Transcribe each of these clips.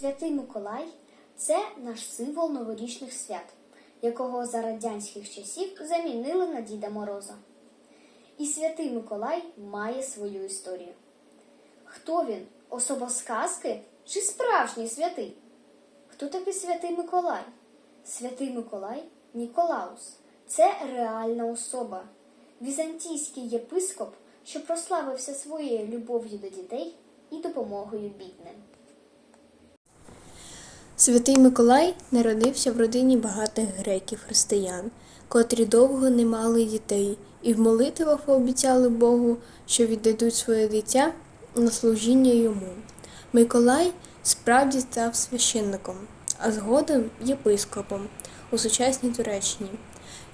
Святий Миколай це наш символ новорічних свят, якого за радянських часів замінили на Діда Мороза. І святий Миколай має свою історію. Хто він? Особа сказки чи справжній святий? Хто такий святий Миколай? Святий Миколай Ніколаус. Це реальна особа, візантійський єпископ, що прославився своєю любов'ю до дітей і допомогою бідним. Святий Миколай народився в родині багатих греків-християн, котрі довго не мали дітей, і в молитвах обіцяли Богу, що віддадуть своє дитя на служіння йому. Миколай справді став священником, а згодом єпископом у сучасній Туреччині.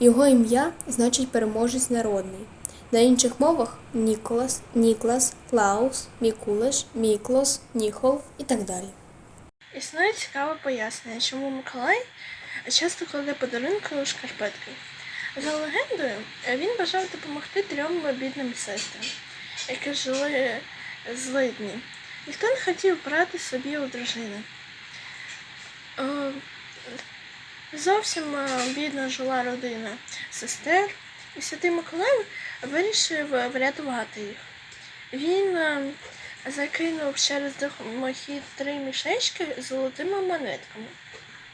Його ім'я значить переможець народний. На інших мовах Ніколас, Ніклас, Клаус, Мікулеш, Міклос, Ніхол і так далі. Існує цікаве пояснення, чому Миколай часто кладе подарунки у шкарпетки. За легендою, він бажав допомогти трьом бідним сестрам, які жили злидні. Ніхто не хотів брати собі у дружини. Е, Зовсім е, бідно жила родина сестер, і святий Миколай вирішив врятувати їх. Він е, закинув через димохід три мішечки з золотими монетками.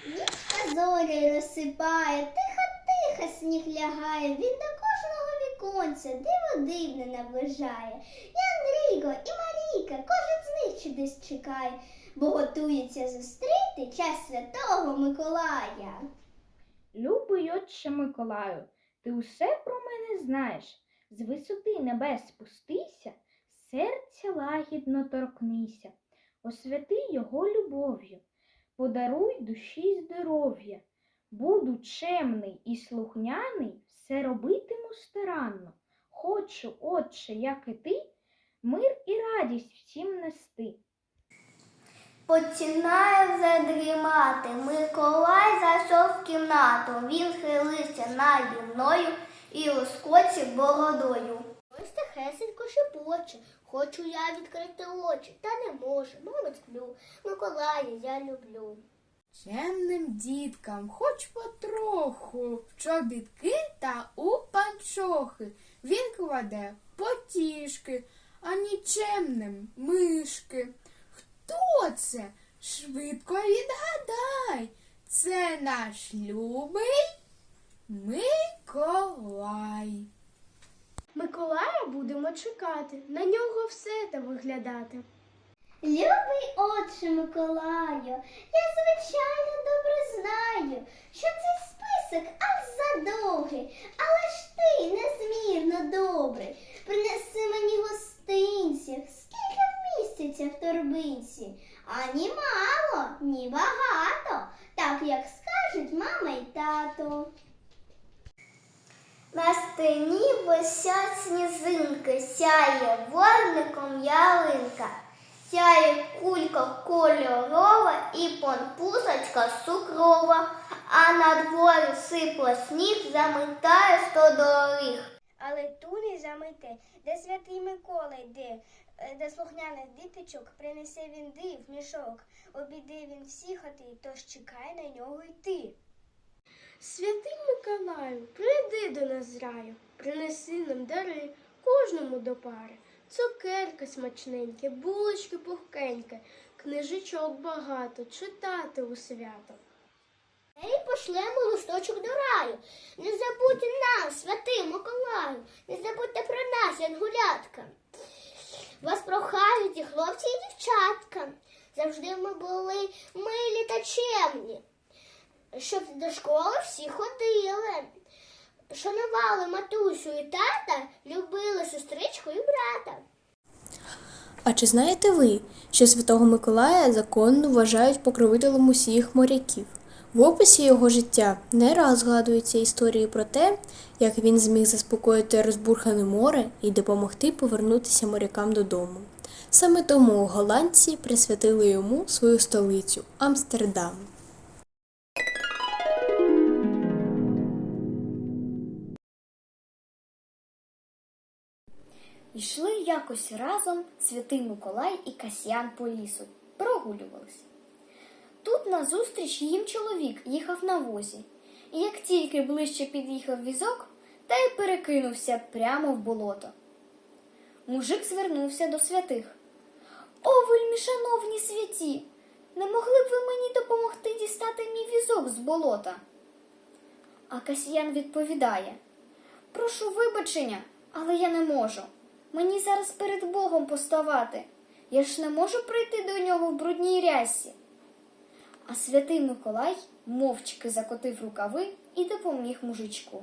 Нічка зорі розсипає, тихо-тихо сніг лягає, він до кожного віконця диво дивне наближає. І Андрійко, і Марійка, кожен з них чудес чекає, бо готується зустріти час святого Миколая. Любий отче Миколаю, ти усе про мене знаєш. З висоти небес спустися, серця лагідно торкнися, освяти його любов'ю, подаруй душі здоров'я. Буду чемний і слухняний, все робитиму старанно. Хочу, отче, як і ти, мир і радість всім нести. Починає задрімати. Миколай зайшов в кімнату. Він хилився наді мною і лоскочив бородою. Ось тихесенько шепоче. Хочу я відкрити очі, та не можу, мабуть, сплю. Миколая я люблю. Чемним діткам, хоч потроху, в чобітки та у панчохи. Він кладе потішки, а нічемним мишки. Хто це? Швидко відгадай. Це наш любий Миколай. Миколая будемо чекати, на нього все та виглядати. Любий отче Миколаю, я звичайно добре знаю, що цей список аж задовгий, але ж ти незмірно добрий. Принеси мені гостинців, скільки вміститься в торбинці. Ані мало, ні багато, так як скажуть мама й тато. На стіні висять сніжинки, сяє вогником ялинка. Сяє кулька кольорова і понпусочка цукрова, а на дворі сипле сніг, заметає сто доріг. Але ту не замете, де святий Микола йде, е, де слухняних діточок принесе він див мішок, обіде він всі хати, тож чекай на нього йти. Святий Миколаю, прийди до нас раю, принеси нам дари кожному до пари. Цукерки смачненькі, булочки пухкенькі, книжечок багато, читати у свято. І пошлемо листочок до раю. Не забудьте нас, святий Миколаю, не забудьте про нас, янгулятка. Вас прохають і хлопці, і дівчатка. Завжди ми були милі та чемні, щоб до школи всі ходили. Шанували матусю і тата, любили сестричку і брата. А чи знаєте ви, що Святого Миколая законно вважають покровителем усіх моряків? В описі його життя не раз згадуються історії про те, як він зміг заспокоїти розбурхане море і допомогти повернутися морякам додому. Саме тому голландці присвятили йому свою столицю Амстердам. Йшли якось разом святий Миколай і Касьян по лісу, прогулювались. Тут назустріч їм чоловік їхав на возі, і як тільки ближче під'їхав візок, та й перекинувся прямо в болото. Мужик звернувся до святих. О, вельмі шановні святі! Не могли б ви мені допомогти дістати мій візок з болота? А Касьян відповідає: Прошу вибачення, але я не можу. Мені зараз перед Богом поставати. Я ж не можу прийти до нього в брудній рясі. А святий Миколай мовчки закотив рукави і допоміг мужичку.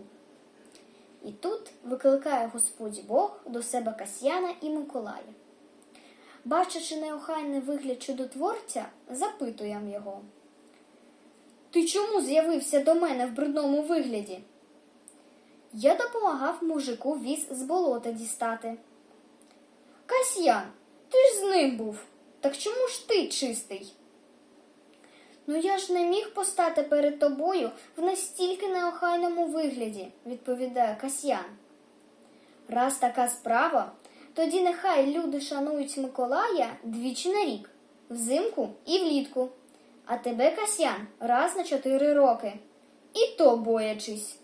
І тут викликає Господь Бог до себе Касьяна і Миколая. Бачачи неохайний вигляд чудотворця, запитуємо його. Ти чому з'явився до мене в брудному вигляді? Я допомагав мужику віз з болота дістати. Касьян, ти ж з ним був. Так чому ж ти чистий? Ну я ж не міг постати перед тобою в настільки неохайному вигляді, відповідає Касьян. Раз така справа, тоді нехай люди шанують Миколая двічі на рік, взимку і влітку, а тебе, Касьян, раз на чотири роки. І то боячись.